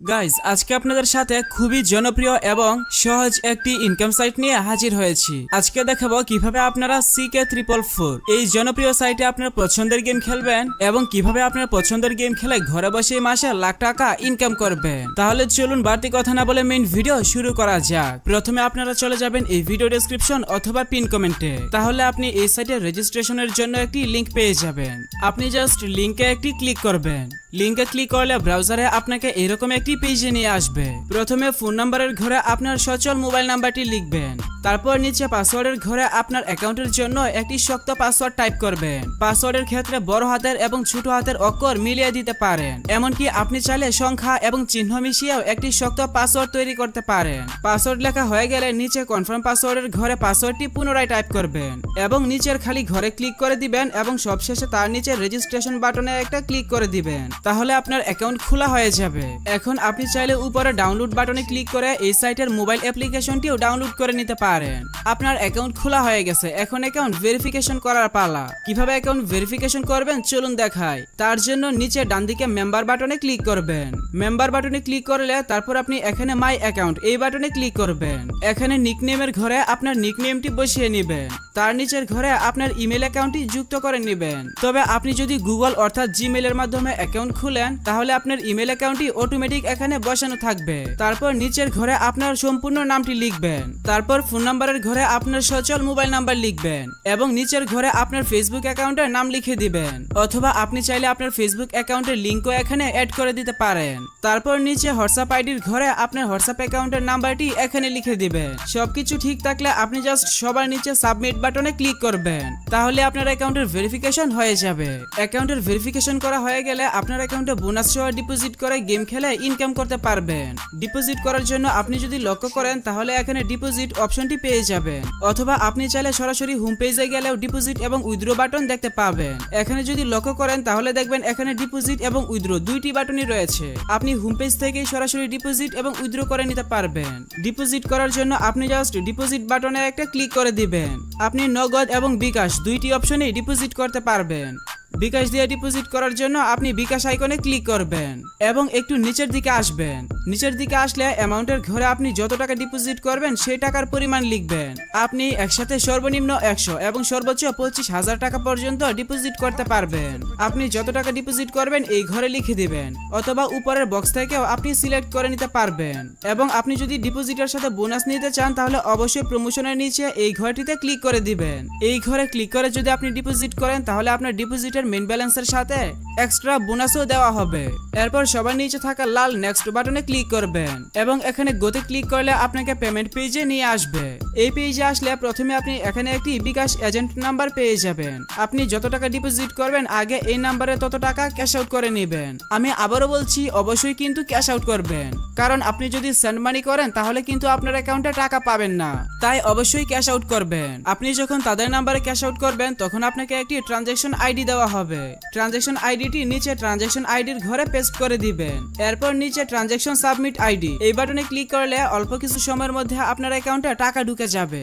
Guys আজকে আপনাদের সাথে খুবই জনপ্রিয় এবং সহজ একটি ইনকাম সাইট নিয়ে হাজির হয়েছি। আজকে দেখাবো কীভাবে আপনারা সিকে ট্রিপল ফোর এই জনপ্রিয় সাইটে আপনার পছন্দের গেম খেলবেন এবং কীভাবে আপনার পছন্দের গেম খেলে ঘরে বসে মাসে লাখ টাকা ইনকাম করবেন। তাহলে চলুন বাড়তি কথা না বলে মেইন ভিডিও শুরু করা যাক। প্রথমে আপনারা চলে যাবেন এই ভিডিও ডেসক্রিপশন অথবা পিন কমেন্টে তাহলে আপনি এই সাইটে রেজিস্ট্রেশনের জন্য একটি লিংক পেয়ে যাবেন। আপনি জাস্ট লিংকে একটি ক্লিক করবেন। লিংকে ক্লিক করলে ব্রাউজারে আপনাকে এরকম একটি পেজে নিয়ে আসবে। প্রথমে ফোন নাম্বারের ঘরে আপনার সচল মোবাইল নাম্বারটি লিখবেন। তারপর নিচে পাসওয়ার্ডের ঘরে আপনার অ্যাকাউন্টের জন্য একটি শক্ত পাসওয়ার্ড টাইপ করবেন। পাসওয়ার্ডের ক্ষেত্রে বড় হাতের এবং ছোট হাতের অক্ষর মিলিয়ে দিতে পারেন। এমনকি আপনি চাইলে সংখ্যা এবং চিহ্ন মিশিয়েও একটি শক্ত পাসওয়ার্ড তৈরি করতে পারেন। পাসওয়ার্ড লেখা হয়ে গেলে নিচে কনফার্ম পাসওয়ার্ডের ঘরে পাসওয়ার্ডটি পুনরায় টাইপ করবেন এবং নিচের খালি ঘরে ক্লিক করে দিবেন এবং সবশেষে তার নিচে রেজিস্ট্রেশন বাটনে একটা ক্লিক করে দিবেন। তাহলে আপনার অ্যাকাউন্ট খোলা হয়ে যাবে। এখন আপনি চাইলে উপরে ডাউনলোড বাটনে ক্লিক করে এই সাইটের মোবাইল অ্যাপ্লিকেশনটিও ডাউনলোড করে নিতে পারেন। আপনার অ্যাকাউন্ট খোলা হয়ে গেছে। এখন অ্যাকাউন্ট ভেরিফিকেশন করার পালা। কীভাবে অ্যাকাউন্ট ভেরিফিকেশন করবেন? চলুন দেখাই। তার জন্য নিচে ডান দিকে মেম্বার বাটনে ক্লিক করবেন। মেম্বার বাটনে ক্লিক করলে তারপর আপনি এখানে মাই অ্যাকাউন্ট এই বাটনে ক্লিক করবেন। এখানে নিকনেমের ঘরে আপনার নিকনেমটি বসিয়ে নেবেন। তার নিচের ঘরে আপনার ইমেল অ্যাকাউন্টটি যুক্ত করে নেবেন। তবে আপনি যদি গুগল অর্থাৎ জিমেলের মাধ্যমে অ্যাকাউন্ট খুলেন, তাহলে আপনার ইমেল অ্যাকাউন্টটি অটোমেটিক এখানে বসানো থাকবে। তারপর নিচের ঘরে আপনার সম্পূর্ণ নামটি লিখবেন। তারপর ফোন নাম্বারের ঘরে আপনার সচল মোবাইল নাম্বার লিখবেন এবং নিচের ঘরে আপনার ফেসবুক অ্যাকাউন্টের নাম লিখে দিবেন। অথবা আপনি চাইলে আপনার ফেসবুক অ্যাকাউন্টের লিঙ্কও এখানে অ্যাড করে দিতে পারেন। তারপর নিচে হোয়াটসঅ্যাপ আইডির ঘরে আপনার হোয়াটসঅ্যাপ অ্যাকাউন্টের নাম্বারটি এখানে লিখে দিবেন। সবকিছু ঠিক থাকলে আপনি জাস্ট সবার নিচে সাবমিট বাটনে ক্লিক করবেন। তাহলে আপনার অ্যাকাউন্টের ভেরিফিকেশন হয়ে যাবে। অ্যাকাউন্টের ভেরিফিকেশন করা হয়ে গেলে আপনার অ্যাকাউন্টে বোনাস সহ ডিপোজিট করে গেম খেলে ইনকাম করতে পারবেন। ডিপোজিট করার জন্য আপনি যদি লক্ষ্য করেন তাহলে এখানে ডিপোজিট অপশনটি পেয়ে যাবেন অথবা আপনি চাইলে সরাসরি হোম পেজে গেলেও ডিপোজিট এবং উইথড্র বাটন দেখতে পাবেন। এখানে যদি লক্ষ্য করেন, তাহলে দেখবেন এখানে ডিপোজিট এবং উইথড্র দুইটি বাটনই রয়েছে। আপনি হোম পেজ থেকেই সরাসরি ডিপোজিট এবং উইথড্র করে নিতে পারবেন। ডিপোজিট করার জন্য আপনি জাস্ট ডিপোজিট বাটনে একটা ক্লিক করে দিবেন। আপনি নগদ এবং বিকাশ দুইটি অপশনেই ডিপোজিট করতে পারবেন। বিকাশ দিয়ে ডিপোজিট করার জন্য আপনি বিকাশ আইকনে ক্লিক করবেন এবং একটু নিচের দিকে আসবেন। নিচের দিকে আসলে অ্যামাউন্টের ঘরে আপনি যত টাকা ডিপোজিট করবেন, সেই টাকার পরিমাণ লিখবেন। আপনি একসাথে সর্বনিম্ন একশো এবং সর্বোচ্চ পঁচিশ হাজার টাকা পর্যন্ত ডিপোজিট করতে পারবেন। আপনি যত টাকা ডিপোজিট করবেন, এই ঘরে লিখে দিবেন, অথবা উপরের বক্স থেকেও আপনি সিলেক্ট করে নিতে পারবেন। এবং আপনি যদি ডিপোজিটের সাথে বোনাস নিতে চান, তাহলে অবশ্যই প্রমোশনের নিচে এই ঘরটিতে ক্লিক করে দিবেন। এই ঘরে ক্লিক করে যদি আপনি ডিপোজিট করেন, তাহলে আপনার ডিপোজিটের মেন ব্যালেন্সের সাথে এক্সট্রা বোনাসও দেওয়া হবে। এরপর সবার নিচে থাকা লাল নেক্সট বাটনে ক্লিক করবেন এবং এখানে গোতে ক্লিক করলে আপনাকে পেমেন্ট পেজে নিয়ে আসবে। এই পেজে আসলে প্রথমে আপনি এখানে একটি বিকাশ এজেন্ট নাম্বার পেয়ে যাবেন। আপনি যত টাকা ডিপোজিট করবেন, আগে এই নাম্বারে তত টাকা ক্যাশ আউট করে নেবেন। আমি আবারও বলছি, অবশ্যই কিন্তু ক্যাশ আউট করবেন। কারণ আপনি যদি সেন্ড মানি করেন, তাহলে কিন্তু আপনার অ্যাকাউন্টে টাকা পাবেন না। তাই অবশ্যই ক্যাশ আউট করবেন। আপনি যখন তাদের নাম্বারে ক্যাশ আউট করবেন, তখন আপনাকে একটি ট্রানজেকশন আইডি দেওয়া হবে ট্রানজেকশন আইডিটি নিচে ট্রানজেকশন আইডির ঘরে পেস্ট করে দিবেন। এরপর নিচে ট্রানজেকশন সাবমিট আইডি এই বাটনে ক্লিক করলে অল্প কিছু সময়ের মধ্যে আপনার অ্যাকাউন্টে টাকা ঢুকে যাবে।